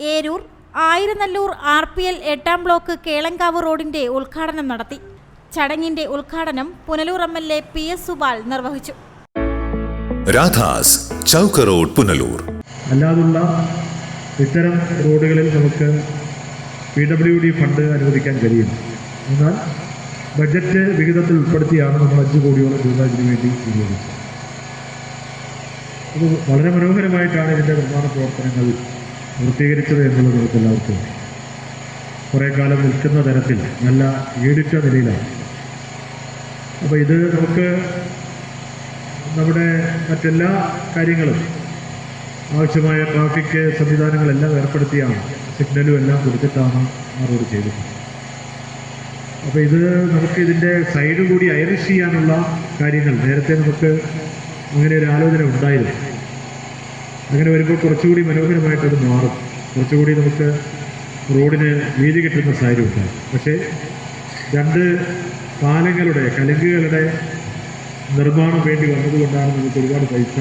Eroor Ayiranallur R P L എട്ടാം block Kelankavu റോഡിന്റെ ഉദ്ഘാടനം നടത്തി. ചടങ്ങിന്റെ ഉദ്ഘാടനം Punalur M L A P S Subal നിർവഹിച്ചു. രാധാസ് ചൗക്ക റോഡ് പുനലൂർ. അല്ലാതുള്ള ഇത്തരം റോഡുകളിൽ നമുക്ക് പി ഡബ്ല്യു ഡി ഫണ്ട് അനുവദിക്കാൻ കഴിയും. എന്നാൽ ബഡ്ജറ്റ് വിഹിതത്തിൽ ഉൾപ്പെടുത്തിയാണ് നമ്മൾ അഞ്ച് കോടിയോളം രൂപ ഇതിനു വേണ്ടി ഉപയോഗിച്ചത്. അത് വളരെ മനോഹരമായിട്ടാണ് ഇതിന്റെ നിർമ്മാണ പ്രവർത്തനങ്ങൾ പൂർത്തീകരിച്ചത് എന്നുള്ളത് നമുക്ക് എല്ലാവർക്കും. കുറേ കാലം നിൽക്കുന്ന തരത്തിൽ നല്ല ഈടിച്ച നിലയിലാണ് അപ്പോൾ ഇത് നമുക്ക് നമ്മുടെ മറ്റെല്ലാ കാര്യങ്ങളും ആവശ്യമായ ട്രാഫിക് സംവിധാനങ്ങളെല്ലാം ഏർപ്പെടുത്തിയാണ് സിഗ്നലും എല്ലാം കൊടുത്തിട്ടാണ് റോഡ് ചെയ്തത് അപ്പോൾ ഇത് നമുക്ക് ഇതിന്റെ സൈഡ് കൂടി അയറിഷ് ചെയ്യാനുള്ള കാര്യങ്ങൾ നേരത്തെ നമുക്ക് അങ്ങനെ ഒരു ആലോചന ഉണ്ടായിരുന്നു അങ്ങനെ വരുമ്പോൾ കുറച്ചുകൂടി മനോഹരമായിട്ടത് മാറും. കുറച്ചുകൂടി നമുക്ക് റോഡിന് വീതി കിട്ടുന്ന സാഹചര്യം ഉണ്ടാകും. പക്ഷേ രണ്ട് പാലങ്ങളുടെ കലങ്കുകളുടെ നിർമ്മാണം വേണ്ടി വന്നതുകൊണ്ടാണ് നമുക്ക് ഒരുപാട് പൈസ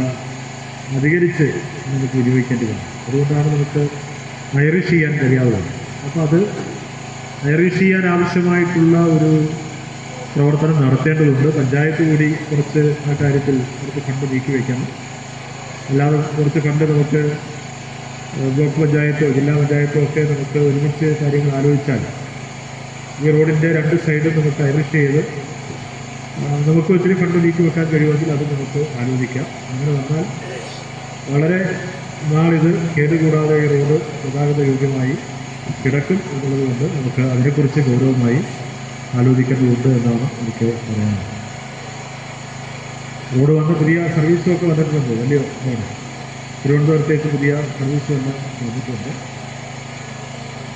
അധികരിച്ച് നമുക്ക് വിനിയോഗിക്കേണ്ടി വന്നത്. അതുകൊണ്ടാണ് നമുക്ക് ഐറിഷ് ചെയ്യാൻ കഴിയാതെ അപ്പോൾ അത് ഐറിഷ് ചെയ്യാൻ ആവശ്യമായിട്ടുള്ള ഒരു പ്രവർത്തനം നടത്തേണ്ടതുണ്ട്. പഞ്ചായത്ത് കൂടി കുറച്ച് ആ കാര്യത്തിൽ കുറച്ച് ഫണ്ട് നീക്കി വയ്ക്കണം. അല്ലാതെ കുറച്ച് ഫണ്ട് നമുക്ക് ബ്ലോക്ക് പഞ്ചായത്തോ ജില്ലാ പഞ്ചായത്തോ ഒക്കെ നമുക്ക് ഒരുമിച്ച് കാര്യങ്ങൾ ആലോചിച്ചാൽ ഈ റോഡിന്റെ രണ്ട് സൈഡും നമുക്ക് ഐറിഷ് ചെയ്ത് നമുക്ക് ഒത്തിരി ഫണ്ട് നീക്കി വെക്കാൻ കഴിയുമെങ്കിൽ അത് നമുക്ക് ആലോചിക്കാം. അങ്ങനെ വന്നാൽ വളരെ നാളിത് കേടുകൂടാതെ ഈ റോഡ് ഗതാഗത യോഗ്യമായി കിടക്കും എന്നുള്ളത് കൊണ്ട് നമുക്ക് അതിനെക്കുറിച്ച് ഗൗരവമായി ആലോചിക്കേണ്ടതുണ്ട് എന്നാണ് എനിക്ക് പറയാനുള്ളത്. റോഡ് വന്ന് പുതിയ സർവീസും ഒക്കെ വന്നിട്ടുണ്ട്. വലിയ തിരുവനന്തപുരത്തേക്ക് പുതിയ സർവീസും എല്ലാം വന്നിട്ടുണ്ട്.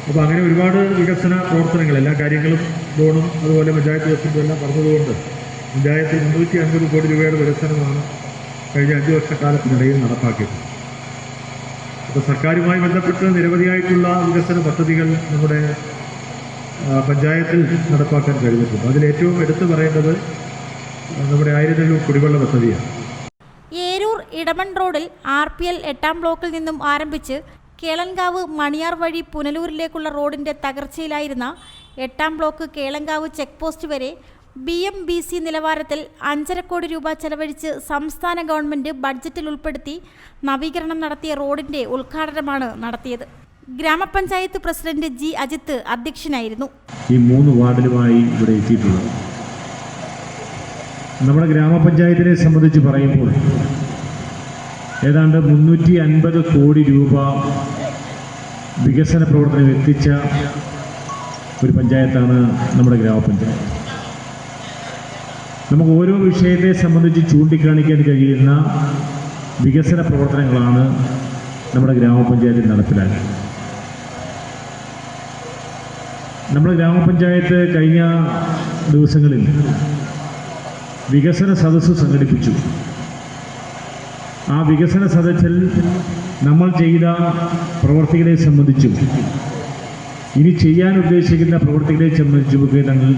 അപ്പോൾ അങ്ങനെ ഒരുപാട് വികസന പ്രവർത്തനങ്ങൾ എല്ലാ കാര്യങ്ങളും ലോണും അതുപോലെ പഞ്ചായത്ത് ബസിന്റെ എല്ലാം പറഞ്ഞതുകൊണ്ട് പഞ്ചായത്ത് മുന്നൂറ്റി അൻപത് കോടി രൂപയുടെ വികസനമാണ് കഴിഞ്ഞ അഞ്ച് വർഷക്കാലത്തിനിടയിൽ നടപ്പാക്കിയത്. അപ്പോൾ സർക്കാരുമായി ബന്ധപ്പെട്ട് നിരവധിയായിട്ടുള്ള വികസന പദ്ധതികൾ നമ്മുടെ പഞ്ചായത്തിൽ നടപ്പാക്കാൻ കഴിഞ്ഞിട്ടുണ്ട്. അതിലേറ്റവും എടുത്തു പറയേണ്ടത് നമ്മുടെ ആയിരത്തല്ലൂർ കുടിവെള്ള പദ്ധതിയാണ് ഏരൂർ ഇടമൺ റോഡിൽ ആർ പി എൽ എട്ടാം ബ്ലോക്കിൽ നിന്നും ആരംഭിച്ച് കേളൻകാവ് മണിയാർ വഴി പുനലൂരിലേക്കുള്ള റോഡിന്റെ തകർച്ചയിലായിരുന്ന എട്ടാം ബ്ലോക്ക് കേളങ്കാവ് ചെക്ക് പോസ്റ്റ് വരെ ബി എം ബി സി നിലവാരത്തിൽ അഞ്ചര കോടി രൂപ ചെലവഴിച്ച് സംസ്ഥാന ഗവൺമെന്റ് ബഡ്ജറ്റിൽ ഉൾപ്പെടുത്തി നവീകരണം നടത്തിയ റോഡിന്റെ ഉദ്ഘാടനമാണ് നടത്തിയത്. ഗ്രാമപഞ്ചായത്ത് പ്രസിഡന്റ് ജി അജിത്ത് അധ്യക്ഷനായിരുന്നു. ഈ മൂന്ന് വാർഡിലുമായി ഇവിടെ എത്തിയിട്ടുള്ളത്. നമ്മുടെ ഗ്രാമപഞ്ചായത്തിനെ സംബന്ധിച്ച് പറയുമ്പോൾ ഏതാണ്ട് മുന്നൂറ്റി അൻപത് കോടി രൂപ വികസന പ്രവർത്തനം എത്തിച്ച ഒരു പഞ്ചായത്താണ് നമ്മുടെ ഗ്രാമപഞ്ചായത്ത്. നമുക്ക് ഓരോ വിഷയത്തെ സംബന്ധിച്ച് ചൂണ്ടിക്കാണിക്കാൻ കഴിയുന്ന വികസന പ്രവർത്തനങ്ങളാണ് നമ്മുടെ ഗ്രാമപഞ്ചായത്തിൽ നടപ്പിലാക്കുന്നത് നമ്മുടെ ഗ്രാമപഞ്ചായത്ത് കഴിഞ്ഞ ദിവസങ്ങളിൽ വികസന സദസ്സ് സംഘടിപ്പിച്ചു. ആ വികസന സദസ്സിൽ നമ്മൾ ചെയ്ത പ്രവർത്തികളെ സംബന്ധിച്ചും. ഇനി ചെയ്യാൻ ഉദ്ദേശിക്കുന്ന പ്രവർത്തികളെ സംബന്ധിച്ചുമൊക്കെ ഞങ്ങൾ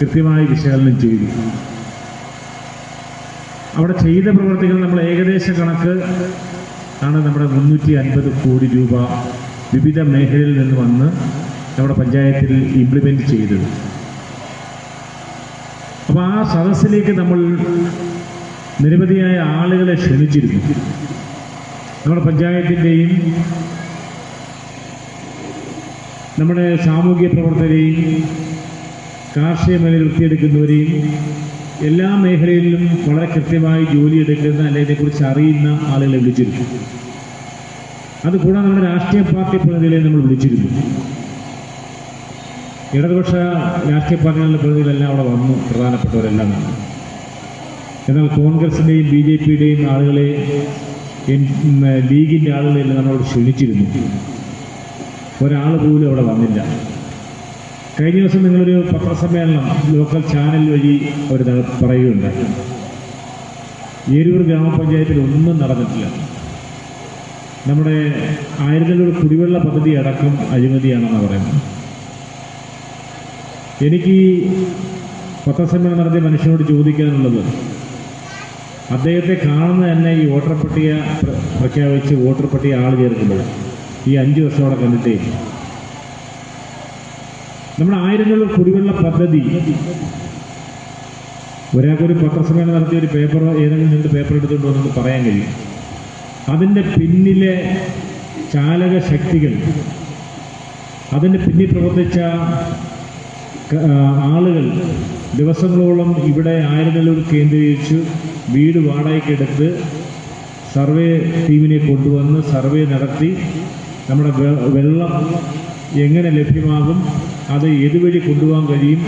കൃത്യമായി വിശകലനം ചെയ്തു. അവിടെ ചെയ്ത പ്രവർത്തികൾ നമ്മൾ ഏകദേശ കണക്ക് ആണ് നമ്മുടെ മുന്നൂറ്റി അൻപത് കോടി രൂപ വിവിധ മേഖലയിൽ നിന്ന് വന്ന് നമ്മുടെ പഞ്ചായത്തിൽ ഇംപ്ലിമെന്റ് ചെയ്തത്. അപ്പോൾ ആ സദസ്സിലേക്ക് നമ്മൾ നിരവധിയായ ആളുകളെ ക്ഷണിച്ചിരുന്നു. നമ്മുടെ പഞ്ചായത്തിന്റെയും നമ്മുടെ സാമൂഹ്യ പ്രവർത്തകരെയും കാർഷിക മേഖല വൃത്തിയെടുക്കുന്നവരെയും എല്ലാ മേഖലയിലും വളരെ കൃത്യമായി ജോലിയെടുക്കുന്ന അല്ലെങ്കിൽ ഇതിനെക്കുറിച്ച് അറിയുന്ന ആളുകളെ വിളിച്ചിരുന്നു. അതുകൂടാതെ നമ്മുടെ രാഷ്ട്രീയ പാർട്ടി പ്രതിനിധികളെ നമ്മൾ വിളിച്ചിരുന്നു. ഇടതുപക്ഷ രാഷ്ട്രീയ പാർട്ടികളുടെ പ്രതിനിധികളെല്ലാം അവിടെ വന്നു. പ്രധാനപ്പെട്ടവരെല്ലാം എന്നാൽ കോൺഗ്രസിന്റെയും ബി ജെ പിയുടെയും ആളുകളെ ലീഗിന്റെ ആളുകളെല്ലാം നമ്മളോട് ക്ഷണിച്ചിരുന്നു. ഒരാൾ പോലും അവിടെ വന്നില്ല. കഴിഞ്ഞ ദിവസം നിങ്ങളൊരു പത്രസമ്മേളനം ലോക്കൽ ചാനൽ വഴി അവർ പറയുകയുണ്ടായി. ഏരൂർ ഗ്രാമപഞ്ചായത്തിൽ ഒന്നും നടന്നിട്ടില്ല. നമ്മുടെ ആയിരത്തിലൊരു കുടിവെള്ള പദ്ധതി അടക്കം അഴിമതിയാണെന്ന് പറയുന്നത്. എനിക്ക് പത്രസമ്മേളനം നടത്തിയ മനുഷ്യനോട് ചോദിക്കാനുള്ളത് അദ്ദേഹത്തെ കാണുന്ന തന്നെ ഈ വോട്ടർ പട്ടിക പ്രഖ്യാപിച്ച് വോട്ടർ പട്ടിക ആൾ ചേർക്കുമ്പോൾ. ഈ അഞ്ച് വർഷമോടെ കണ്ടിട്ടേ. നമ്മുടെ ആയിരങ്ങളുടെ കുടിവെള്ള പദ്ധതി. ഒരാൾക്കൊരു പത്രസമ്മേളനം നടത്തിയ ഒരു പേപ്പർ ഏതെങ്കിലും രണ്ട് പേപ്പർ എടുത്തുകൊണ്ട് വന്നത് പറയാൻ കഴിയും അതിന്റെ പിന്നിലെ ചാലക ശക്തികൾ അതിന്റെ പിന്നിൽ പ്രവർത്തിച്ച ആളുകൾ ദിവസങ്ങളോളം ഇവിടെ ആയിരനെല്ലൂർ കേന്ദ്രീകരിച്ച്. വീട് വാടകയ്ക്കെടുത്ത് സർവേ ടീമിനെ കൊണ്ടുവന്ന് സർവേ നടത്തി. നമ്മുടെ വെള്ളം എങ്ങനെ ലഭ്യമാകും അത് ഏതുവഴി കൊണ്ടുപോകാൻ കഴിയും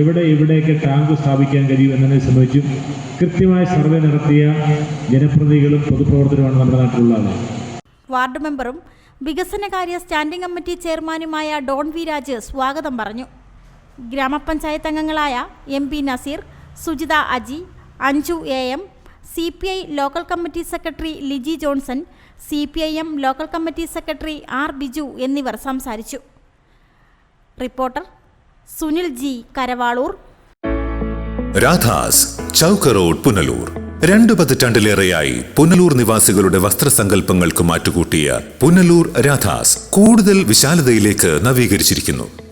എവിടെ എവിടെയൊക്കെ ടാങ്ക് സ്ഥാപിക്കാൻ കഴിയും എന്നതിനെ സംബന്ധിച്ചും കൃത്യമായ സർവേ നടത്തിയ ജനപ്രതിനിധികളും പൊതുപ്രവർത്തകരുമാണ് നമ്മുടെ നാട്ടിലുള്ളത് വാർഡ് മെമ്പറും വികസനകാര്യ സ്റ്റാൻഡിംഗ് കമ്മിറ്റി ചെയർമാനുമായ ഡോൺ വി രാജ് സ്വാഗതം പറഞ്ഞു. ഗ്രാമപഞ്ചായത്ത് അംഗങ്ങളായ M P Nazeer Sujitha Aji Anju A M C P I local committee secretary Liji Johnson C P I M local committee secretary R Biju എന്നിവർ സംസാരിച്ചു. Reporter Sunil G Karavaloor. Radhas Chowka road Punalur. രണ്ടു പതിറ്റാണ്ടിലേറെയായി പുനലൂർ നിവാസികളുടെ വസ്ത്രസങ്കല്പങ്ങൾക്ക് മാറ്റുകൂട്ടിയ പുനലൂർ രാധാസ് കൂടുതൽ വിശാലതയിലേക്ക് നവീകരിച്ചിരിക്കുന്നു.